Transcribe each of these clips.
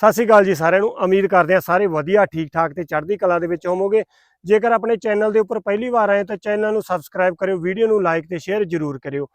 ਸਤਿ ਸ਼੍ਰੀ ਅਕਾਲ ਜੀ ਸਾਰਿਆਂ ਨੂੰ। ਉਮੀਦ ਕਰਦੇ ਹਾਂ ਸਾਰੇ ਵਧੀਆ ਠੀਕ ਠਾਕ ਤੇ ਚੜ੍ਹਦੀ ਕਲਾ ਦੇ ਵਿੱਚ ਹੋਵੋਗੇ। ਜੇਕਰ ਆਪਣੇ ਚੈਨਲ ਦੇ ਉੱਪਰ ਪਹਿਲੀ ਵਾਰ ਆਏ ਤਾਂ ਚੈਨਲ ਨੂੰ ਸਬਸਕ੍ਰਾਈਬ ਕਰਿਓ, ਵੀਡੀਓ ਨੂੰ ਲਾਈਕ ਤੇ ਸ਼ੇਅਰ ਜ਼ਰੂਰ ਕਰਿਓ।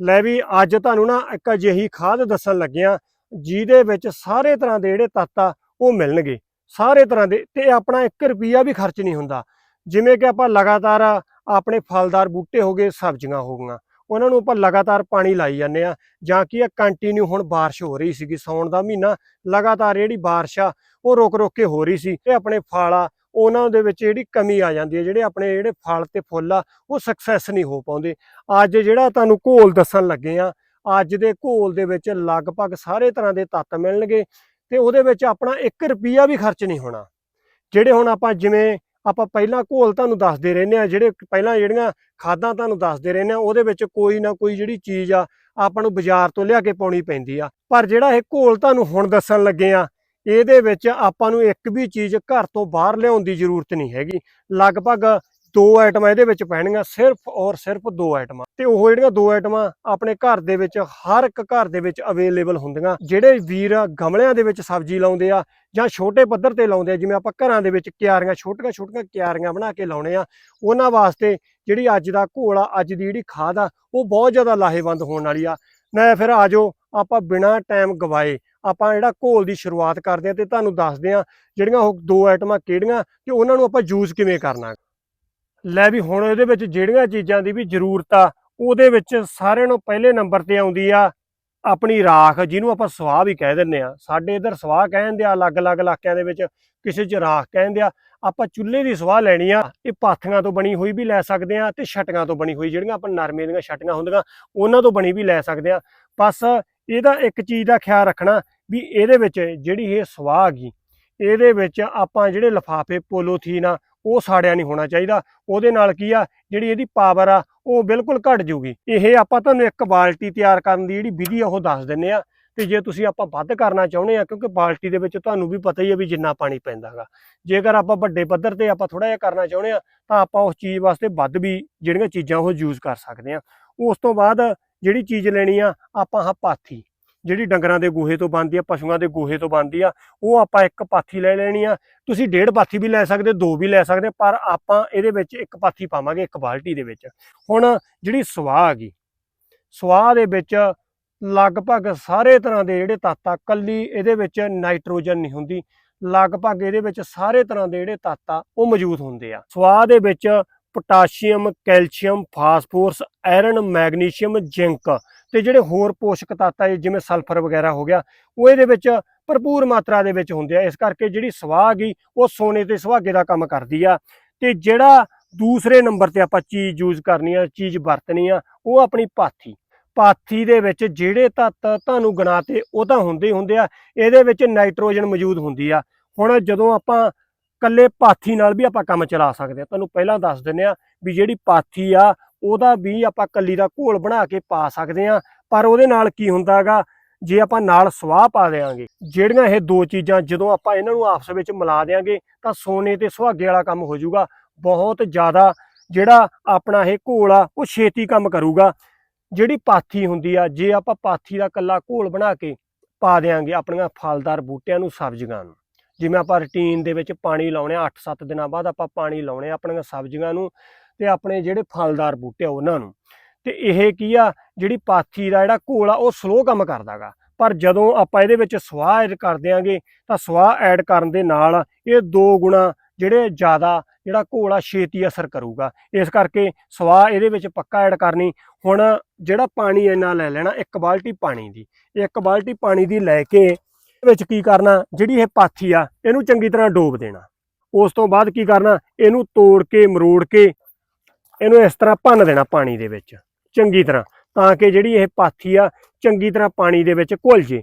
ਲੈ ਵੀ, ਅੱਜ ਤੁਹਾਨੂੰ ਨਾ ਇੱਕ ਅਜਿਹੀ ਖਾਦ ਦੱਸਣ ਲੱਗਿਆ, ਜਿਹਦੇ ਵਿੱਚ ਸਾਰੇ ਤਰ੍ਹਾਂ ਦੇ ਜਿਹੜੇ ਤੱਤ ਆ, ਉਹ ਮਿਲਣਗੇ। ਸਾਰੇ ਤਰ੍ਹਾਂ ਦੇ, ਤੇ ਆਪਣਾ 1 ਰੁਪਿਆ ਵੀ ਖਰਚ ਨਹੀਂ ਹੁੰਦਾ। ਜਿਵੇਂ ਕਿ ਆਪਾਂ ਲਗਾਤਾਰ ਆਪਣੇ ਫਲਦਾਰ ਬੂਟੇ ਹੋ ਗਏ, ਸਬਜ਼ੀਆਂ ਹੋ ਗਈਆਂ। ਉਹਨਾਂ ਨੂੰ ਆਪਾਂ ਲਗਾਤਾਰ ਪਾਣੀ ਲਾਈ ਜਾਂਦੇ ਆ ਜਾਂ ਕਿ ਆ ਕੰਟੀਨਿਊ ਹੁਣ ਬਾਰਿਸ਼ ਹੋ ਰਹੀ ਸੀਗੀ, ਸੌਣ ਦਾ ਮਹੀਨਾ, ਲਗਾਤਾਰ ਜਿਹੜੀ ਬਾਰਿਸ਼ ਆ, ਉਹ ਰੁਕ ਰੁਕ ਕੇ ਹੋ ਰਹੀ ਸੀ ਤੇ ਆਪਣੇ ਫਲ ਆ, ਉਹਨਾਂ ਦੇ ਵਿੱਚ ਜਿਹੜੀ ਕਮੀ ਆ ਜਾਂਦੀ ਹੈ, ਜਿਹੜੇ ਆਪਣੇ ਜਿਹੜੇ ਫਲ ਤੇ ਫੁੱਲ ਆ, ਉਹ ਸਕਸੈਸ ਨਹੀਂ ਹੋ ਪਾਉਂਦੇ। ਅੱਜ ਜਿਹੜਾ ਤੁਹਾਨੂੰ ਘੋਲ ਦੱਸਣ ਲੱਗੇ ਆ ਅੱਜ ਦੇ ਘੋਲ ਦੇ ਵਿੱਚ ਲਗਭਗ ਸਾਰੇ ਤਰ੍ਹਾਂ ਦੇ ਤੱਤ ਮਿਲਣਗੇ ਤੇ ਉਹਦੇ ਵਿੱਚ ਆਪਣਾ 1 ਰੁਪਿਆ ਵੀ ਖਰਚ ਨਹੀਂ ਹੋਣਾ। ਜਿਹੜੇ ਹੁਣ ਆਪਾਂ ਜਿਵੇਂ ਆਪਾਂ ਪਹਿਲਾਂ ਘੋਲ ਤੁਹਾਨੂੰ ਦੱਸਦੇ ਰਹਿੰਦੇ ਆ ਜਿਹੜੇ ਪਹਿਲਾਂ ਜਿਹੜੀਆਂ ਖਾਦਾਂ ਤੁਹਾਨੂੰ ਦੱਸਦੇ ਰਹਿੰਦੇ ਆ ਉਹਦੇ ਵਿੱਚ ਕੋਈ ਨਾ ਕੋਈ ਜਿਹੜੀ ਚੀਜ਼ ਆ, ਆਪਾਂ ਨੂੰ ਬਾਜ਼ਾਰ ਤੋਂ ਲਿਆ ਕੇ ਪਾਉਣੀ ਪੈਂਦੀ ਆ। ਪਰ ਜਿਹੜਾ ਇਹ ਘੋਲ ਤੁਹਾਨੂੰ ਹੁਣ ਦੱਸਣ ਲੱਗੇ ਆ ਇਹਦੇ ਵਿੱਚ ਆਪਾਂ ਨੂੰ ਇੱਕ ਵੀ ਚੀਜ਼ ਘਰ ਤੋਂ ਬਾਹਰ ਲਿਆਉਣ ਦੀ ਜ਼ਰੂਰਤ ਨਹੀਂ ਹੈਗੀ। ਲਗਭਗ ਦੋ ਆਈਟਮਾਂ ਇਹਦੇ ਵਿੱਚ ਪੈਣਗੀਆਂ, ਸਿਰਫ ਔਰ ਸਿਰਫ ਦੋ ਆਈਟਮਾਂ। ਤੇ ਉਹ ਜਿਹੜੀਆਂ ਦੋ ਆਈਟਮਾਂ ਆਪਣੇ ਘਰ ਦੇ ਵਿੱਚ, ਹਰ ਇੱਕ ਘਰ ਦੇ ਵਿੱਚ ਅਵੇਲੇਬਲ ਹੁੰਦੀਆਂ। ਜਿਹੜੇ ਵੀਰ ਗਮਲਿਆਂ ਦੇ ਵਿੱਚ ਸਬਜ਼ੀ ਲਾਉਂਦੇ ਆ ਜਾਂ ਛੋਟੇ ਪੱਧਰ ਤੇ ਲਾਉਂਦੇ ਆ, ਜਿਵੇਂ ਆਪਾਂ ਘਰਾਂ ਦੇ ਵਿੱਚ ਕਿਆਰੀਆਂ, ਛੋਟੀਆਂ ਛੋਟੀਆਂ ਕਿਆਰੀਆਂ ਬਣਾ ਕੇ ਲਾਉਣੇ ਆ, ਉਹਨਾਂ ਵਾਸਤੇ ਜਿਹੜੀ ਅੱਜ ਦਾ ਘੋਲ ਆ, ਅੱਜ ਦੀ ਜਿਹੜੀ ਖਾਦ ਆ, ਉਹ ਬਹੁਤ ਜ਼ਿਆਦਾ ਲਾਹੇਵੰਦ ਹੋਣ ਵਾਲੀ ਆ। ਮੈਂ ਫਿਰ ਆਜੋ ਆਪਾਂ ਬਿਨਾਂ ਟਾਈਮ ਗਵਾਏ, ਆਪਾਂ ਜਿਹੜਾ ਘੋਲ ਦੀ ਸ਼ੁਰੂਆਤ ਕਰਦੇ ਆ ਤੇ ਤੁਹਾਨੂੰ ਦੱਸਦੇ ਆ ਜਿਹੜੀਆਂ ਉਹ ਦੋ ਆਈਟਮਾਂ ਕਿਹੜੀਆਂ ਤੇ ਉਹਨਾਂ ਨੂੰ ਆਪਾਂ ਯੂਜ਼ ਕਿਵੇਂ ਕਰਨਾ। ਲੈ ਵੀ ਹੁਣ ਇਹਦੇ ਵਿੱਚ ਜਿਹੜੀਆਂ ਚੀਜ਼ਾਂ ਦੀ ਵੀ ਜ਼ਰੂਰਤ ਆ, ਉਹਦੇ ਵਿੱਚ ਸਾਰਿਆਂ ਨੂੰ ਪਹਿਲੇ ਨੰਬਰ ਤੇ ਆਉਂਦੀ ਆ ਆਪਣੀ ਰਾਖ, ਜਿਹਨੂੰ ਆਪਾਂ ਸਵਾਹ ਵੀ ਕਹਿ ਦਿੰਨੇ ਆ। ਸਾਡੇ ਇਧਰ ਸਵਾਹ ਕਹਿੰਦੇ ਆ, ਅਲੱਗ-ਅਲੱਗ ਇਲਾਕਿਆਂ ਦੇ ਵਿੱਚ ਕਿਸੇ 'ਚ ਰਾਖ ਕਹਿੰਦੇ ਆ। ਆਪਾਂ ਚੁੱਲ੍ਹੇ ਦੀ ਸਵਾਹ ਲੈਣੀ ਆ, ਇਹ ਪਾਥੀਆਂ ਤੋਂ ਬਣੀ ਹੋਈ ਵੀ ਲੈ ਸਕਦੇ ਆ ਤੇ ਛਟੀਆਂ ਤੋਂ ਬਣੀ ਹੋਈ, ਜਿਹੜੀਆਂ ਆਪਾਂ ਨਰਮੇ ਦੀਆਂ ਛਟੀਆਂ ਹੁੰਦੀਆਂ, ਉਹਨਾਂ ਤੋਂ ਬਣੀ ਵੀ ਲੈ ਸਕਦੇ ਆ। ਬਸ ਇਹਦਾ ਇੱਕ ਚੀਜ਼ ਦਾ ਖਿਆਲ ਰੱਖਣਾ ਵੀ ਇਹਦੇ ਵਿੱਚ ਜਿਹੜੀ ਇਹ ਸਵਾਹ ਹੈਗੀ, ਇਹਦੇ ਵਿੱਚ ਆਪਾਂ ਜਿਹੜੇ ਲਫਾਫੇ ਪੋਲੋਥੀਨ ਆ ਉਹ ਸਾੜਿਆ ਨਹੀਂ ਹੋਣਾ ਚਾਹੀਦਾ। ਉਹਦੇ ਨਾਲ ਕੀ ਆ, ਜਿਹੜੀ ਇਹਦੀ ਪਾਵਰ ਆ, ਉਹ ਬਿਲਕੁਲ ਘਟ ਜੂਗੀ ਇਹ ਆਪਾਂ ਤੁਹਾਨੂੰ ਇੱਕ ਬਾਲਟੀ ਤਿਆਰ ਕਰਨ ਦੀ ਜਿਹੜੀ ਵਿਧੀ ਆ, ਉਹ ਦੱਸ ਦਿੰਨੇ ਆ। ਤੇ ਜੇ ਤੁਸੀਂ ਆਪਾਂ ਵੱਧ ਕਰਨਾ ਚਾਹੁੰਦੇ ਆ, ਕਿਉਂਕਿ ਬਾਲਟੀ ਦੇ ਵਿੱਚ ਤੁਹਾਨੂੰ ਵੀ ਪਤਾ ਹੀ ਹੈ ਵੀ ਜਿੰਨਾ ਪਾਣੀ ਪੈਂਦਾਗਾ ਜੇਕਰ ਆਪਾਂ ਵੱਡੇ ਪੱਧਰ ਤੇ ਆਪਾਂ ਥੋੜਾ ਜਿਹਾ ਕਰਨਾ ਚਾਹੁੰਦੇ ਆ, ਤਾਂ ਆਪਾਂ ਉਸ ਚੀਜ਼ ਵਾਸਤੇ ਵੱਧ ਵੀ ਜਿਹੜੀਆਂ ਚੀਜ਼ਾਂ ਉਹ ਯੂਜ਼ ਕਰ ਸਕਦੇ ਆ। ਉਸ ਤੋਂ ਬਾਅਦ ਜਿਹੜੀ ਚੀਜ਼ ਲੈਣੀ ਆ, ਆਪਾਂ ਹਾਂ ਪਾਥੀ। ਜਿਹੜੀ ਡੰਗਰਾਂ ਦੇ ਗੋਹੇ ਤੋਂ ਬਣਦੀ ਆ, ਪਸ਼ੂਆਂ ਦੇ ਗੋਹੇ ਤੋਂ ਬਣਦੀ ਆ, ਉਹ ਆਪਾਂ ਇੱਕ ਪਾਥੀ ਲੈ ਲੈਣੀ ਆ। ਤੁਸੀਂ ਡੇਢ ਪਾਥੀ ਵੀ ਲੈ ਸਕਦੇ, ਦੋ ਵੀ ਲੈ ਸਕਦੇ, ਪਰ ਆਪਾਂ ਇਹਦੇ ਵਿੱਚ ਇੱਕ ਪਾਥੀ ਪਾਵਾਂਗੇ ਇੱਕ ਬਾਲਟੀ ਦੇ ਵਿੱਚ। ਹੁਣ ਜਿਹੜੀ ਸਵਾਹ ਗਈ, ਸਵਾਹ ਦੇ ਵਿੱਚ ਲਗਭਗ ਸਾਰੇ ਤਰ੍ਹਾਂ ਦੇ ਜਿਹੜੇ ਤੱਤ ਆ, ਕੱਲੀ ਇਹਦੇ ਵਿੱਚ ਨਾਈਟ੍ਰੋਜਨ ਨਹੀਂ ਹੁੰਦੀ, ਲਗਭਗ ਇਹਦੇ ਵਿੱਚ ਸਾਰੇ ਤਰ੍ਹਾਂ ਦੇ ਜਿਹੜੇ ਤੱਤ ਆ, ਉਹ ਮੌਜੂਦ ਹੁੰਦੇ ਆ। ਸਵਾਹ ਦੇ ਵਿੱਚ potassium, calcium, phosphorus, iron, magnesium, zinc ਤੇ ਜਿਹੜੇ ਹੋਰ ਪੋਸ਼ਕ ਤੱਤ ਆ ਜਿਵੇਂ ਸਲਫਰ ਵਗੈਰਾ ਹੋ ਗਿਆ, ਉਹ ਇਹਦੇ ਵਿੱਚ ਭਰਪੂਰ ਮਾਤਰਾ ਦੇ ਵਿੱਚ ਹੁੰਦੇ ਆ। ਇਸ ਕਰਕੇ ਜਿਹੜੀ ਸਵਾਹ ਗਈ ਉਹ ਸੋਨੇ ਤੇ ਸੁਹਾਗੇ ਦਾ ਕੰਮ ਕਰਦੀ ਆ। ਤੇ ਜਿਹੜਾ ਦੂਸਰੇ ਨੰਬਰ ਤੇ ਆਪਾਂ ਚੀਜ਼ ਯੂਜ਼ ਕਰਨੀ ਆ, ਚੀਜ਼ ਵਰਤਣੀ ਆ, ਉਹ ਆਪਣੀ ਪਾਥੀ। ਪਾਥੀ ਦੇ ਵਿੱਚ ਜਿਹੜੇ ਤੱਤ ਤੁਹਾਨੂੰ ਗਣਾਤੇ ਉਹ ਤਾਂ ਹੁੰਦੇ ਹੀ ਹੁੰਦੇ ਆ। ਇਹਦੇ ਵਿੱਚ ਨਾਈਟ੍ਰੋਜਨ ਮੌਜੂਦ ਹੁੰਦੀ ਆ। ਹੁਣ ਜਦੋਂ ਆਪਾਂ ਕੱਲੇ ਪਾਥੀ ਨਾਲ ਵੀ ਆਪਾਂ ਕੰਮ ਚਲਾ ਸਕਦੇ ਆ, ਤੁਹਾਨੂੰ ਪਹਿਲਾਂ ਦੱਸ ਦਿੰਨੇ ਆ ਵੀ ਜਿਹੜੀ ਪਾਥੀ ਆ ਉਹਦਾ ਵੀ ਆਪਾਂ ਕੱਲੀ ਦਾ ਘੋਲ ਬਣਾ ਕੇ ਪਾ ਸਕਦੇ ਆ ਪਰ ਉਹਦੇ ਨਾਲ ਕੀ ਹੁੰਦਾਗਾ, ਜੇ ਆਪਾਂ ਨਾਲ ਸਵਾਹ ਪਾ ਦੇਾਂਗੇ ਜਿਹੜੀਆਂ ਇਹ ਦੋ ਚੀਜ਼ਾਂ ਜਦੋਂ ਆਪਾਂ ਇਹਨਾਂ ਨੂੰ ਆਪਸ ਵਿੱਚ ਮਿਲਾ ਦੇਾਂਗੇ ਤਾਂ ਸੋਨੇ ਤੇ ਸੁਹਾਗੇ ਵਾਲਾ ਕੰਮ ਹੋ ਜਾਊਗਾ। ਬਹੁਤ ਜ਼ਿਆਦਾ ਜਿਹੜਾ ਆਪਣਾ ਇਹ ਘੋਲ ਆ, ਉਹ ਛੇਤੀ ਕੰਮ ਕਰੂਗਾ। ਜਿਹੜੀ ਪਾਥੀ ਹੁੰਦੀ ਆ, ਜੇ ਆਪਾਂ ਪਾਥੀ ਦਾ ਕੱਲਾ ਘੋਲ ਬਣਾ ਕੇ ਪਾ ਦੇਾਂਗੇ ਆਪਣੀਆਂ ਫਲਦਾਰ ਬੂਟਿਆਂ ਨੂੰ ਸਬਜ਼ੀਆਂ ਨੂੰ। ਜਿਵੇਂ ਆਪਾਂ ਰੂਟੀਨ ਦੇ ਵਿੱਚ ਪਾਣੀ ਲਾਉਣੇ ਆ 8-7 ਦਿਨਾਂ ਬਾਅਦ ਆਪਾਂ ਪਾਣੀ ਲਾਉਣੇ ਆ ਆਪਣੀਆਂ ਸਬਜ਼ੀਆਂ ਨੂੰ। ਤੇ ਆਪਣੇ ਜਿਹੜੇ ਫਲਦਾਰ ਬੂਟੇ ਆ ਉਹਨਾਂ ਨੂੰ। ਤੇ ਇਹ ਕੀ ਆ, ਜਿਹੜੀ ਪਾਥੀ ਦਾ ਜਿਹੜਾ ਘੋਲ ਆ, ਉਹ ਸਲੋ ਕੰਮ ਕਰਦਾਗਾ। ਪਰ ਜਦੋਂ ਆਪਾਂ ਇਹਦੇ ਵਿੱਚ ਸਵਾਹ ਐਡ ਕਰ ਦਿਆਂਗੇ, ਤਾਂ ਸਵਾਹ ਐਡ ਕਰਨ ਦੇ ਨਾਲ ਇਹ ਦੋ ਗੁਣਾ ਜਿਹੜੇ ਜ਼ਿਆਦਾ ਜਿਹੜਾ ਘੋਲ ਆ, ਛੇਤੀ ਅਸਰ ਕਰੂਗਾ। ਇਸ ਕਰਕੇ ਸਵਾਹ ਇਹਦੇ ਵਿੱਚ ਪੱਕਾ ਐਡ ਕਰਨੀ। ਹੁਣ ਜਿਹੜਾ ਪਾਣੀ ਇੰਨਾ ਲੈ ਲੈਣਾ, ਇੱਕ ਬਾਲਟੀ ਪਾਣੀ ਦੀ। ਇੱਕ ਬਾਲਟੀ ਪਾਣੀ ਦੀ ਲੈ ਕੇ ਵਿੱਚ ਕੀ ਕਰਨਾ, ਜਿਹੜੀ ਇਹ ਪਾਥੀ ਆ, ਇਹਨੂੰ ਚੰਗੀ ਤਰ੍ਹਾਂ ਡੋਬ ਦੇਣਾ। ਉਸ ਤੋਂ ਬਾਅਦ ਕੀ ਕਰਨਾ, ਇਹਨੂੰ ਤੋੜ ਕੇ, ਮਰੋੜ ਕੇ ਇਹਨੂੰ ਇਸ ਤਰ੍ਹਾਂ ਭੰਨ ਦੇਣਾ ਪਾਣੀ ਦੇ ਵਿੱਚ, ਚੰਗੀ ਤਰ੍ਹਾਂ, ਤਾਂ ਕਿ ਜਿਹੜੀ ਇਹ ਪਾਥੀ ਆ, ਚੰਗੀ ਤਰ੍ਹਾਂ ਪਾਣੀ ਦੇ ਵਿੱਚ ਘੁਲ ਜੇ।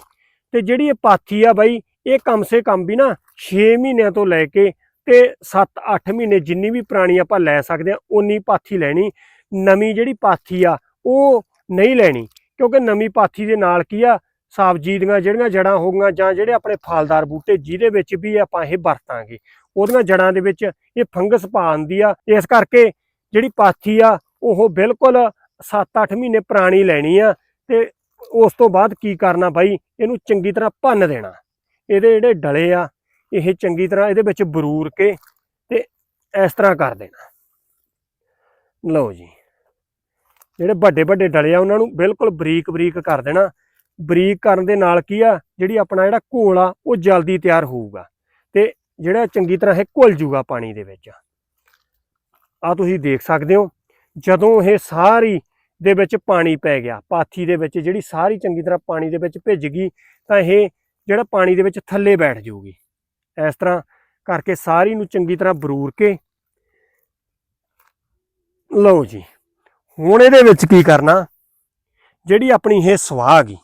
ਤੇ ਜਿਹੜੀ ਇਹ ਪਾਥੀ ਆ ਬਾਈ, ਇਹ ਕਮ ਸੇ ਕਮ ਵੀ ਨਾ 6 ਮਹੀਨਿਆਂ ਤੋਂ ਲੈ ਕੇ ਤੇ 7-8 ਮਹੀਨੇ ਜਿੰਨੀ ਵੀ ਪੁਰਾਣੀ ਆਪਾਂ ਲੈ ਸਕਦੇ ਆ ਉਨੀ ਪਾਥੀ ਲੈਣੀ। ਨਵੀਂ ਜਿਹੜੀ ਪਾਥੀ ਆ, ਉਹ ਨਹੀਂ ਲੈਣੀ, ਕਿਉਂਕਿ ਨਵੀਂ ਪਾਥੀ ਦੇ ਨਾਲ ਕੀ ਆ, ਸਬਜ਼ੀ ਦੀਆਂ ਜਿਹੜੀਆਂ ਜੜਾਂ ਹੋ ਗਈਆਂ ਜਾਂ ਜਿਹੜੇ ਆਪਣੇ ਫਲਦਾਰ ਬੂਟੇ, ਜਿਹਦੇ ਵਿੱਚ ਵੀ ਆਪਾਂ ਇਹ ਵਰਤਾਂਗੇ, ਉਹਦੀਆਂ ਜੜਾਂ ਦੇ ਵਿੱਚ ਇਹ ਫੰਗਸ ਪਾ ਆਉਂਦੀ ਆ। ਇਸ ਕਰਕੇ ਜਿਹੜੀ ਪਾਥੀ ਆ, ਉਹ ਬਿਲਕੁਲ 7-8 ਮਹੀਨੇ ਪੁਰਾਣੀ ਲੈਣੀ ਆ ਤੇ ਉਸ ਤੋਂ ਬਾਅਦ ਕੀ ਕਰਨਾ ਬਾਈ? ਇਹਨੂੰ ਚੰਗੀ ਤਰ੍ਹਾਂ ਭੰਨ ਦੇਣਾ। ਇਹਦੇ ਜਿਹੜੇ ਡਲੇ ਆ, ਇਹ ਚੰਗੀ ਤਰ੍ਹਾਂ ਇਹਦੇ ਵਿੱਚ ਬਰੂਰ ਕੇ ਤੇ ਇਸ ਤਰ੍ਹਾਂ ਕਰ ਦੇਣਾ। ਲਓ ਜੀ। ਜਿਹੜੇ ਵੱਡੇ ਵੱਡੇ ਡਲੇ ਆ, ਉਹਨਾਂ ਨੂੰ ਬਿਲਕੁਲ ਬਰੀਕ ਬਰੀਕ ਕਰ ਦੇਣਾ। ਬਰੀਕ ਕਰਨ ਦੇ ਨਾਲ ਕੀ ਆ, ਜਿਹੜੀ ਆਪਣਾ ਜਿਹੜਾ ਘੋਲ ਆ, ਉਹ ਜਲਦੀ ਤਿਆਰ ਹੋਊਗਾ ਤੇ ਜਿਹੜਾ ਚੰਗੀ ਤਰ੍ਹਾਂ ਇਹ ਘੁਲ ਜੂਗਾ ਪਾਣੀ ਦੇ ਵਿੱਚ। ਆ ਤੁਸੀਂ ਦੇਖ ਸਕਦੇ ਹੋ, ਜਦੋਂ ਇਹ ਸਾਰੀ ਦੇ ਵਿੱਚ ਪਾਣੀ ਪੈ ਗਿਆ, ਪਾਥੀ ਦੇ ਵਿੱਚ ਜਿਹੜੀ ਸਾਰੀ ਚੰਗੀ ਤਰ੍ਹਾਂ ਪਾਣੀ ਦੇ ਵਿੱਚ ਭਿੱਜ ਗਈ, ਤਾਂ ਇਹ ਜਿਹੜਾ ਪਾਣੀ ਦੇ ਵਿੱਚ ਥੱਲੇ ਬੈਠ ਜਾਊਗੀ। ਇਸ ਤਰ੍ਹਾਂ ਕਰਕੇ ਸਾਰੀ ਨੂੰ ਚੰਗੀ ਤਰ੍ਹਾਂ ਬਰੂਰ ਕੇ, ਲਓ ਜੀ, ਹੁਣ ਇਹਦੇ ਵਿੱਚ ਕੀ ਕਰਨਾ? ਜਿਹੜੀ ਆਪਣੀ ਇਹ ਸਵਾਹ ਗਈ,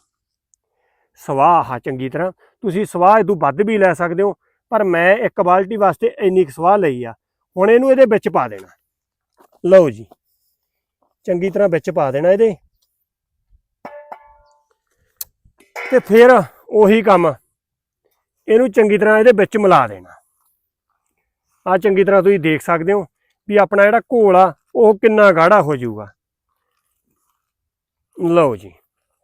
ਸਵਾਹ ਆ ਚੰਗੀ ਤਰ੍ਹਾਂ, ਤੁਸੀਂ ਸਵਾਹ ਇਦੋਂ ਵੱਧ ਵੀ ਲੈ ਸਕਦੇ ਹੋ, ਪਰ ਮੈਂ ਇੱਕ ਬਾਲਟੀ ਵਾਸਤੇ ਇੰਨੀ ਕੁ ਸਵਾਹ ਲਈ ਆ, ਹੁਣ ਇਹਨੂੰ ਇਹਦੇ ਵਿੱਚ ਪਾ ਦੇਣਾ। ਲਓ ਜੀ। ਚੰਗੀ ਤਰ੍ਹਾਂ ਵਿੱਚ ਪਾ ਦੇਣਾ ਇਹਦੇ। ਤੇ ਫਿਰ ਉਹੀ ਕੰਮ। ਇਹਨੂੰ ਚੰਗੀ ਤਰ੍ਹਾਂ ਇਹਦੇ ਵਿੱਚ ਮਿਲਾ ਦੇਣਾ। ਆ ਚੰਗੀ ਤਰ੍ਹਾਂ ਤੁਸੀਂ ਦੇਖ ਸਕਦੇ ਹੋ ਵੀ ਆਪਣਾ ਜਿਹੜਾ ਘੋਲ ਆ, ਉਹ ਕਿੰਨਾ ਗਾੜਾ ਹੋ ਜਾਊਗਾ। ਲਓ ਜੀ।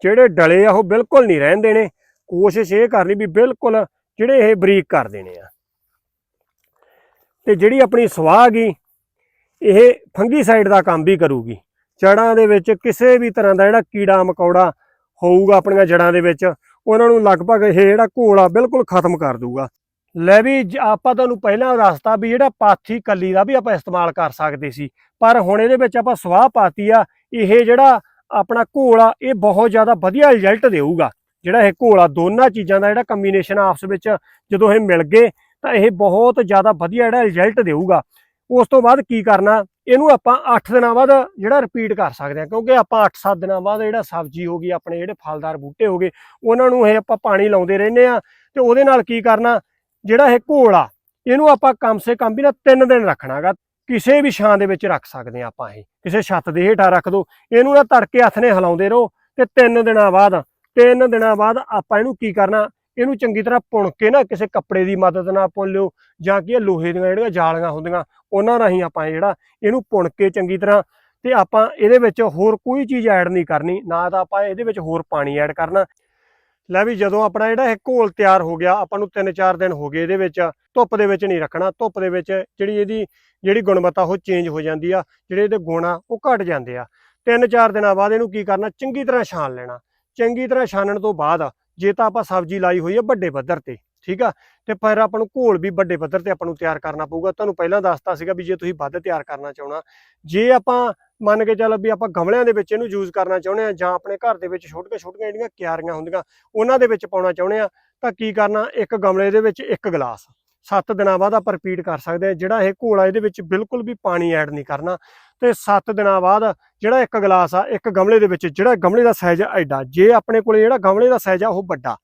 ਜਿਹੜੇ ਡਲੇ ਆ, ਉਹ ਬਿਲਕੁਲ ਨਹੀਂ ਰਹਿਣ ਦੇਣੇ। ਕੋਸ਼ਿਸ਼ ਇਹ ਕਰਨੀ ਵੀ ਬਿਲਕੁਲ ਜਿਹੜੇ ਇਹ ਬਰੀਕ ਕਰ ਦੇਣੇ ਆ। ਤੇ ਜਿਹੜੀ ਆਪਣੀ ਸਵਾਹ ਗਈ ਇਹ ਫੰਗੀ ਸਾਈਡ ਦਾ ਕੰਮ ਵੀ ਕਰੂਗੀ। ਜੜਾਂ ਦੇ ਵਿੱਚ ਕਿਸੇ ਵੀ ਤਰ੍ਹਾਂ ਦਾ ਜਿਹੜਾ ਕੀੜਾ ਮਕੌੜਾ ਹੋਊਗਾ ਆਪਣੀਆਂ ਜੜਾਂ ਦੇ ਵਿੱਚ, ਉਹਨਾਂ ਨੂੰ ਲਗਭਗ ਇਹ ਜਿਹੜਾ ਘੋਲ ਆ ਬਿਲਕੁਲ ਖਤਮ ਕਰ ਦੂਗਾ ਲੈ ਵੀ ਆਪਾਂ ਤੁਹਾਨੂੰ ਪਹਿਲਾਂ ਦੱਸਤਾ ਵੀ ਜਿਹੜਾ ਪਾਥੀ ਕੱਲੀ ਦਾ ਵੀ ਆਪਾਂ ਇਸਤੇਮਾਲ ਕਰ ਸਕਦੇ ਸੀ, ਪਰ ਹੁਣ ਇਹਦੇ ਵਿੱਚ ਆਪਾਂ ਸਵਾਹ ਪਾਤੀ ਆ, ਇਹ ਜਿਹੜਾ ਆਪਣਾ ਘੋਲ ਆ ਇਹ ਬਹੁਤ ਜ਼ਿਆਦਾ ਵਧੀਆ ਰਿਜ਼ਲਟ ਦੇਊਗਾ। ਜਿਹੜਾ ਇਹ ਘੋਲ ਆ ਦੋਨਾਂ ਚੀਜ਼ਾਂ ਦਾ ਜਿਹੜਾ ਕੰਬੀਨੇਸ਼ਨ ਆਪਸ ਵਿੱਚ ਜਦੋਂ ਇਹ ਮਿਲ ਗਏ, ਤਾਂ ਇਹ ਬਹੁਤ ਜ਼ਿਆਦਾ ਵਧੀਆ ਜਿਹੜਾ ਰਿਜ਼ਲਟ ਦੇਊਗਾ। ਉਸ ਤੋਂ ਬਾਅਦ ਕੀ ਕਰਨਾ? ਇਹਨੂੰ ਆਪਾਂ 8 ਦਿਨਾਂ ਬਾਅਦ ਜਿਹੜਾ ਰਿਪੀਟ ਕਰ ਸਕਦੇ ਹਾਂ, ਕਿਉਂਕਿ ਆਪਾਂ 8-7 ਦਿਨਾਂ ਬਾਅਦ ਜਿਹੜਾ ਸਬਜ਼ੀ ਹੋ ਗਈ, ਆਪਣੇ ਜਿਹੜੇ ਫਲਦਾਰ ਬੂਟੇ ਹੋ ਗਏ, ਉਹਨਾਂ ਨੂੰ ਇਹ ਆਪਾਂ ਪਾਣੀ ਲਾਉਂਦੇ ਰਹਿੰਦੇ ਆ ਤੇ ਉਹਦੇ ਨਾਲ ਕੀ ਕਰਨਾ? ਜਿਹੜਾ ਇਹ ਘੋਲ ਆ, ਇਹਨੂੰ ਆਪਾਂ ਕਮ ਸੇ ਕਮ ਵੀ ਨਾ 3 ਦਿਨ ਰੱਖਣਾਗਾ, ਕਿਸੇ ਵੀ ਛਾਂ ਦੇ ਵਿੱਚ ਰੱਖ ਸਕਦੇ ਆ ਆਪਾਂ ਇਹ, ਕਿਸੇ ਛੱਤ ਦੇ ਹੇਠਾਂ ਰੱਖ ਦੋ, ਇਹਨੂੰ ਨਾ ਤੜਕੇ ਹੱਥ ਨੇ ਹਿਲਾਉਂਦੇ ਰਹੋ ਤੇ 3 ਦਿਨਾਂ ਬਾਅਦ 3 ਦਿਨਾਂ ਬਾਅਦ ਆਪਾਂ ਇਹਨੂੰ ਕੀ ਕਰਨਾ? ਇਹਨੂੰ ਚੰਗੀ ਤਰ੍ਹਾਂ ਪੁਣ ਕੇ ਨਾ ਕਿਸੇ ਕੱਪੜੇ ਦੀ ਮਦਦ ਨਾਲ ਪੁਣ ਲਿਓ ਜਾਂ ਕਿ ਇਹ ਲੋਹੇ ਦੀਆਂ ਜਿਹੜੀਆਂ ਜਾਲੀਆਂ ਹੁੰਦੀਆਂ, ਉਹਨਾਂ ਰਾਹੀਂ ਆਪਾਂ ਜਿਹੜਾ ਇਹਨੂੰ ਪੁਣ ਕੇ ਚੰਗੀ ਤਰ੍ਹਾਂ ਤੇ ਆਪਾਂ ਇਹਦੇ ਵਿੱਚ ਹੋਰ ਕੋਈ ਚੀਜ਼ ਐਡ ਨਹੀਂ ਕਰਨੀ, ਨਾ ਤਾਂ ਆਪਾਂ ਇਹਦੇ ਵਿੱਚ ਹੋਰ ਪਾਣੀ ਐਡ ਕਰਨਾ। ਲੈ ਵੀ ਜਦੋਂ ਆਪਣਾ ਜਿਹੜਾ ਇਹ ਘੋਲ ਤਿਆਰ ਹੋ ਗਿਆ, ਆਪਾਂ ਨੂੰ 3-4 ਦਿਨ ਹੋ ਗਏ ਇਹਦੇ ਵਿੱਚ, ਧੁੱਪ ਦੇ ਵਿੱਚ ਨਹੀਂ ਰੱਖਣਾ, ਧੁੱਪ ਦੇ ਵਿੱਚ ਜਿਹੜੀ ਇਹਦੀ ਜਿਹੜੀ ਗੁਣਵੱਤਾ ਉਹ ਚੇਂਜ ਹੋ ਜਾਂਦੀ ਆ, ਜਿਹੜੇ ਇਹਦੇ ਗੁਣ ਆ ਉਹ ਘਟ ਜਾਂਦੇ ਆ। 3-4 ਦਿਨਾਂ ਬਾਅਦ ਇਹਨੂੰ ਕੀ ਕਰਨਾ, ਚੰਗੀ ਤਰ੍ਹਾਂ ਛਾਣ ਲੈਣਾ। ਚੰਗੀ ਤਰ੍ਹਾਂ ਛਾਣਨ ਤੋਂ ਬਾਅਦ ਜੇ ਤਾਂ ਆਪਾਂ ਸਬਜ਼ੀ ਲਾਈ ਹੋਈ ਹੈ ਵੱਡੇ ਪੱਧਰ ਤੇ, ਠੀਕ ਆ? ਤੇ ਪਰ ਆਪਾਂ ਨੂੰ ਘੋਲ ਵੀ ਵੱਡੇ ਪੱਧਰ ਤੇ ਆਪਾਂ ਨੂੰ ਤਿਆਰ ਕਰਨਾ ਪਊਗਾ। ਤੁਹਾਨੂੰ ਪਹਿਲਾਂ ਦੱਸਤਾ ਸੀਗਾ ਵੀ ਜੇ ਤੁਸੀਂ ਵੱਧ ਤਿਆਰ ਕਰਨਾ ਚਾਹਣਾ, ਜੇ ਆਪਾਂ ਮੰਨ ਕੇ ਚੱਲ ਵੀ ਆਪਾਂ ਗਮਲਿਆਂ ਦੇ ਵਿੱਚ ਇਹਨੂੰ ਯੂਜ਼ ਕਰਨਾ ਚਾਹੁੰਦੇ ਆ ਜਾਂ ਆਪਣੇ ਘਰ ਦੇ ਵਿੱਚ ਛੋਟੀਆਂ ਛੋਟੀਆਂ ਜਿਹੜੀਆਂ ਕਿਆਰੀਆਂ ਹੁੰਦੀਆਂ, ਉਹਨਾਂ ਦੇ ਵਿੱਚ ਪਾਉਣਾ ਚਾਹੁੰਦੇ ਆ, ਤਾਂ ਕੀ ਕਰਨਾ? ਇੱਕ ਗਮਲੇ ਦੇ ਵਿੱਚ ਇੱਕ ਗਲਾਸ। 7 ਦਿਨਾਂ ਬਾਅਦ ਆਪਾਂ ਰਿਪੀਟ ਕਰ ਸਕਦੇ ਆ, ਜਿਹੜਾ ਇਹ ਘੋਲ ਆ, ਇਹਦੇ ਵਿੱਚ ਬਿਲਕੁਲ ਵੀ ਪਾਣੀ ਐਡ ਨਹੀਂ ਕਰਨਾ। ਤੇ 7 ਦਿਨਾਂ ਬਾਅਦ ਜਿਹੜਾ ਇੱਕ ਗਲਾਸ ਆ, ਇੱਕ ਗਮਲੇ ਦੇ ਵਿੱਚ, ਜਿਹੜਾ ਗਮਲੇ ਦਾ ਸਾਈਜ਼ ਐਡਾ, ਜੇ ਆਪਣੇ ਕੋਲੇ ਜਿਹੜਾ ਗਮਲੇ ਦਾ ਸਾਈਜ਼ ਆ ਉਹ ਵੱਡਾ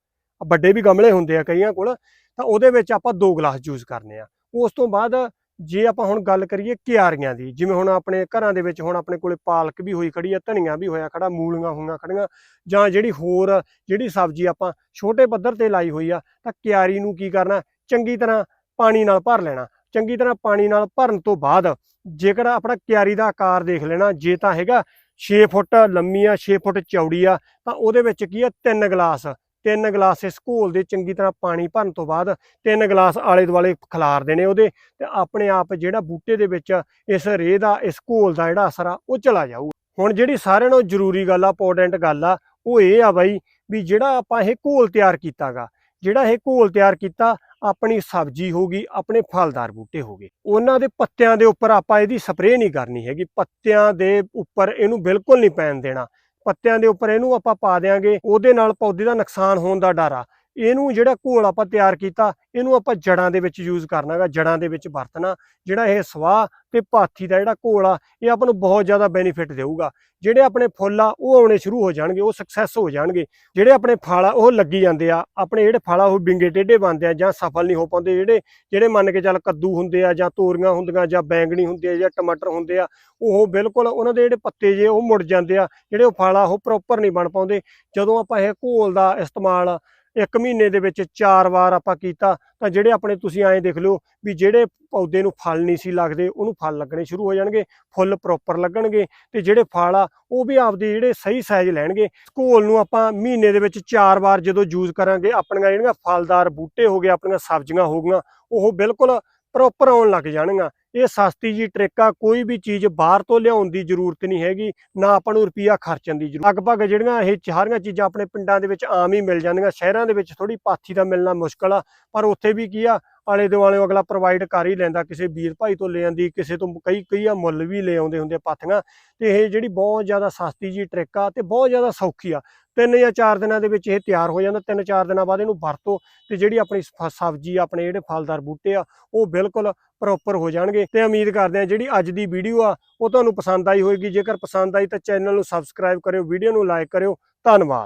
ਵੱਡੇ ਵੀ ਗਮਲੇ ਹੁੰਦੇ ਆ ਕਈਆਂ ਕੋਲ, ਤਾਂ ਉਹਦੇ ਵਿੱਚ ਆਪਾਂ ਦੋ ਗਲਾਸ ਯੂਜ਼ ਕਰਨੇ ਆ। ਉਸ ਤੋਂ ਬਾਅਦ ਜੇ ਆਪਾਂ ਹੁਣ ਗੱਲ ਕਰੀਏ ਕਿਆਰੀਆਂ ਦੀ, ਜਿਵੇਂ ਹੁਣ ਆਪਣੇ ਘਰਾਂ ਦੇ ਵਿੱਚ ਹੁਣ ਆਪਣੇ ਕੋਲੇ ਪਾਲਕ ਵੀ ਹੋਈ ਖੜੀ ਆ, ਧਨੀਆ ਵੀ ਹੋਇਆ ਖੜਾ, ਮੂਲੀਆਂ ਹੋਈਆਂ ਖੜੀਆਂ, ਜਾਂ ਜਿਹੜੀ ਹੋਰ ਜਿਹੜੀ ਸਬਜ਼ੀ ਆਪਾਂ ਛੋਟੇ ਪੱਧਰ ਤੇ ਲਾਈ ਹੋਈ ਆ, ਤਾਂ ਕਿਆਰੀ ਨੂੰ ਕੀ ਕਰਨਾ, ਚੰਗੀ ਤਰ੍ਹਾਂ ਪਾਣੀ ਨਾਲ ਭਰ ਲੈਣਾ। ਚੰਗੀ ਤਰ੍ਹਾਂ ਪਾਣੀ ਨਾਲ ਭਰਨ ਤੋਂ ਬਾਅਦ ਜੇਕਰ ਆਪਣਾ ਕਿਆਰੀ ਦਾ ਆਕਾਰ ਦੇਖ ਲੈਣਾ, ਜੇ ਤਾਂ ਹੈਗਾ 6 ਫੁੱਟ ਲੰਮੀ ਆ 6 ਫੁੱਟ ਚੌੜੀ ਆ, ਤਾਂ ਉਹਦੇ ਵਿੱਚ ਕੀ ਆ, ਤਿੰਨ ਗਲਾਸ। ਤਿੰਨ ਗਲਾਸ ਇਸ ਘੋਲ ਦੇ ਚੰਗੀ ਤਰ੍ਹਾਂ ਪਾਣੀ ਭਰਨ ਤੋਂ ਬਾਅਦ ਤਿੰਨ ਗਲਾਸ ਆਲੇ ਦੁਆਲੇ ਖਿਲਾਰ ਦੇਣੇ ਉਹਦੇ ਤੇ ਆਪਣੇ ਆਪ ਜਿਹੜਾ ਬੂਟੇ ਦੇ ਵਿੱਚ ਇਸ ਰੇਹ ਦਾ, ਇਸ ਘੋਲ ਦਾ ਜਿਹੜਾ ਅਸਰ ਆ, ਉਹ ਚਲਾ ਜਾਊਗਾ ਹੁਣ ਜਿਹੜੀ ਸਾਰਿਆਂ ਨੂੰ ਜ਼ਰੂਰੀ ਗੱਲ ਆ ਇੰਪੋਰਟੈਂਟ ਗੱਲ ਆ, ਉਹ ਇਹ ਆ ਬਾਈ ਵੀ ਜਿਹੜਾ ਆਪਾਂ ਇਹ ਘੋਲ ਤਿਆਰ ਕੀਤਾਗਾ, ਜਿਹੜਾ ਇਹ ਘੋਲ ਤਿਆਰ ਕੀਤਾ ਆਪਣੀ ਸਬਜ਼ੀ ਹੋਗੀ ਆਪਣੇ ਫਲਦਾਰ ਬੂਟੇ ਹੋਗੇ ਉਹਨਾਂ ਦੇ ਪੱਤਿਆਂ ਦੇ ਉੱਪਰ ਆਪਾਂ ਇਹਦੀ ਸਪਰੇਅ ਨਹੀਂ ਕਰਨੀ ਹੈਗੀ। ਪੱਤਿਆਂ ਦੇ ਉੱਪਰ ਇਹਨੂੰ ਬਿਲਕੁਲ ਨਹੀਂ ਪੈਣ ਦੇਣਾ। ਪੱਤਿਆਂ ਦੇ ਉੱਪਰ ਇਹਨੂੰ ਆਪਾਂ ਪਾ ਦੇਾਂਗੇ ਉਹਦੇ ਨਾਲ ਪੌਦੇ ਦਾ ਨੁਕਸਾਨ ਹੋਣ ਦਾ ਡਰ ਆ। ਇਹਨੂੰ ਜਿਹੜਾ ਘੋਲ ਆਪਾਂ ਤਿਆਰ ਕੀਤਾ, ਇਹਨੂੰ ਆਪਾਂ ਜੜਾਂ ਦੇ ਵਿੱਚ ਯੂਜ਼ ਕਰਨਾਗਾ, ਜੜਾਂ ਦੇ ਵਿੱਚ ਵਰਤਣਾ। ਜਿਹੜਾ ਇਹ ਸਵਾਹ ਤੇ ਪਾਥੀ ਦਾ ਜਿਹੜਾ ਘੋਲ ਆ, ਇਹ ਆਪਾਂ ਨੂੰ ਬਹੁਤ ਜ਼ਿਆਦਾ ਬੈਨੀਫਿਟ ਦੇਊਗਾ। ਜਿਹੜੇ ਆਪਣੇ ਫੁੱਲ ਆ, ਉਹ ਆਉਣੇ ਸ਼ੁਰੂ ਹੋ ਜਾਣਗੇ, ਉਹ ਸਕਸੈਸ ਹੋ ਜਾਣਗੇ। ਜਿਹੜੇ ਆਪਣੇ ਫਲ ਆ, ਉਹ ਲੱਗੀ ਜਾਂਦੇ ਆ। ਆਪਣੇ ਜਿਹੜੇ ਫਲ ਆ, ਉਹ ਬਿੰਗੇ ਟੇਢੇ ਬਣਦੇ ਆ ਜਾਂ ਸਫਲ ਨਹੀਂ ਹੋ ਪਾਉਂਦੇ। ਜਿਹੜੇ ਜਿਹੜੇ ਮੰਨ ਕੇ ਚੱਲ ਕੱਦੂ ਹੁੰਦੇ ਆ ਜਾਂ ਤੋਰੀਆਂ ਹੁੰਦੀਆਂ ਜਾਂ ਬੈਂਗਣੀ ਹੁੰਦੀ ਆ ਜਾਂ ਟਮਾਟਰ ਹੁੰਦੇ ਆ, ਉਹ ਬਿਲਕੁਲ ਉਹਨਾਂ ਦੇ ਜਿਹੜੇ ਪੱਤੇ ਜੇ, ਉਹ ਮੁੜ ਜਾਂਦੇ ਆ। ਜਿਹੜੇ ਉਹ ਫਲ ਆ, ਉਹ ਪ੍ਰੋਪਰ ਨਹੀਂ ਬਣ ਪਾਉਂਦੇ। ਜਦੋਂ ਆਪਾਂ ਇਹ ਘੋਲ ਦਾ ਇਸਤੇਮਾਲ ਇੱਕ ਮਹੀਨੇ ਦੇ ਵਿੱਚ ਚਾਰ ਵਾਰ ਆਪਾਂ ਕੀਤਾ, ਤਾਂ ਜਿਹੜੇ ਆਪਣੇ ਤੁਸੀਂ ਐਂ ਦੇਖ ਲਓ ਵੀ ਜਿਹੜੇ ਪੌਦੇ ਨੂੰ ਫਲ ਨਹੀਂ ਸੀ ਲੱਗਦੇ, ਉਹਨੂੰ ਫਲ ਲੱਗਣੇ ਸ਼ੁਰੂ ਹੋ ਜਾਣਗੇ, ਫੁੱਲ ਪ੍ਰੋਪਰ ਲੱਗਣਗੇ ਤੇ ਜਿਹੜੇ ਫਲ ਆ, ਉਹ ਵੀ ਆਪਦੇ ਜਿਹੜੇ ਸਹੀ ਸਾਈਜ਼ ਲੈਣਗੇ। ਘੋਲ ਨੂੰ ਆਪਾਂ ਮਹੀਨੇ ਦੇ ਵਿੱਚ ਚਾਰ ਵਾਰ ਜਦੋਂ ਯੂਜ਼ ਕਰਾਂਗੇ, ਆਪਣੀਆਂ ਜਿਹੜੀਆਂ ਫਲਦਾਰ ਬੂਟੇ ਹੋ ਗਏ, ਆਪਣੀਆਂ ਸਬਜ਼ੀਆਂ ਹੋ ਗਈਆਂ, ਉਹ ਬਿਲਕੁਲ ਪ੍ਰੋਪਰ ਆਉਣ ਲੱਗ ਜਾਣਗੀਆਂ। ਇਹ ਸਸਤੀ ਜੀ ਟ੍ਰਿਕ ਆ, ਕੋਈ ਵੀ ਚੀਜ਼ ਬਾਹਰ ਤੋਂ ਲਿਆਉਣ ਦੀ ਜ਼ਰੂਰਤ ਨਹੀਂ ਹੈਗੀ, ਨਾ ਆਪਾਂ ਨੂੰ ਰੁਪਈਆ ਖਰਚਣ ਦੀ ਜ਼ਰੂਰਤ। ਲਗਭਗ ਜਿਹੜੀਆਂ ਇਹ ਸਾਰੀਆਂ ਚੀਜ਼ਾਂ ਆਪਣੇ ਪਿੰਡਾਂ ਦੇ ਵਿੱਚ ਆਮ ਹੀ ਮਿਲ ਜਾਂਦੀਆਂ, ਸ਼ਹਿਰਾਂ ਦੇ ਵਿੱਚ ਥੋੜੀ ਪਾਥੀ ਦਾ ਮਿਲਣਾ ਮੁਸ਼ਕਲ ਆ, ਪਰ ਉੱਥੇ ਵੀ ਕੀ ਆ ਆਲੇ ਦੁਆਲੇ ਅਗਲਾ ਪ੍ਰੋਵਾਈਡ ਕਰ ਹੀ ਲੈਂਦਾ, ਕਿਸੇ ਵੀਰ ਭਾਈ ਤੋਂ ਲੈ ਆਂਦੀ ਕਿਸੇ ਤੋਂ ਕਈ ਕਈ ਆ ਮੁੱਲ ਵੀ ਲੈ ਆਉਂਦੇ ਹੁੰਦੇ ਆ ਪਾਥੀਆਂ, ਤੇ ਇਹ ਜਿਹੜੀ ਬਹੁਤ ਜ਼ਿਆਦਾ ਸਸਤੀ ਜੀ ਟ੍ਰਿਕ ਆ ਤੇ ਬਹੁਤ ਜ਼ਿਆਦਾ ਸੌਖੀ ਆ। ਤਿੰਨ ਜਾਂ ਚਾਰ ਦਿਨਾਂ ਦੇ ਵਿੱਚ ਇਹ ਤਿਆਰ ਹੋ ਜਾਂਦਾ, ਤਿੰਨ ਚਾਰ ਦਿਨਾਂ ਬਾਅਦ ਇਹਨੂੰ ਵਰਤੋ ਤੇ ਜਿਹੜੀ ਆਪਣੀ ਸ- ਸਬਜ਼ੀ, ਆਪਣੇ ਜਿਹੜੇ ਫਲਦਾਰ ਬੂਟੇ ਆ, ਉਹ ਬਿਲਕੁਲ ਪ੍ਰੋਪਰ ਹੋ ਜਾਣਗੇ। ਤੇ ਉਮੀਦ ਕਰਦੇ ਆ ਜਿਹੜੀ ਅੱਜ ਦੀ ਵੀਡੀਓ ਆ, ਉਹ ਤੁਹਾਨੂੰ ਪਸੰਦ ਆਈ ਹੋਵੇਗੀ ਜੇਕਰ ਪਸੰਦ ਆਈ ਤਾਂ ਚੈਨਲ ਨੂੰ ਸਬਸਕ੍ਰਾਈਬ ਕਰਿਓ ਵੀਡੀਓ ਨੂੰ ਲਾਈਕ ਕਰਿਓ। ਧੰਨਵਾਦ।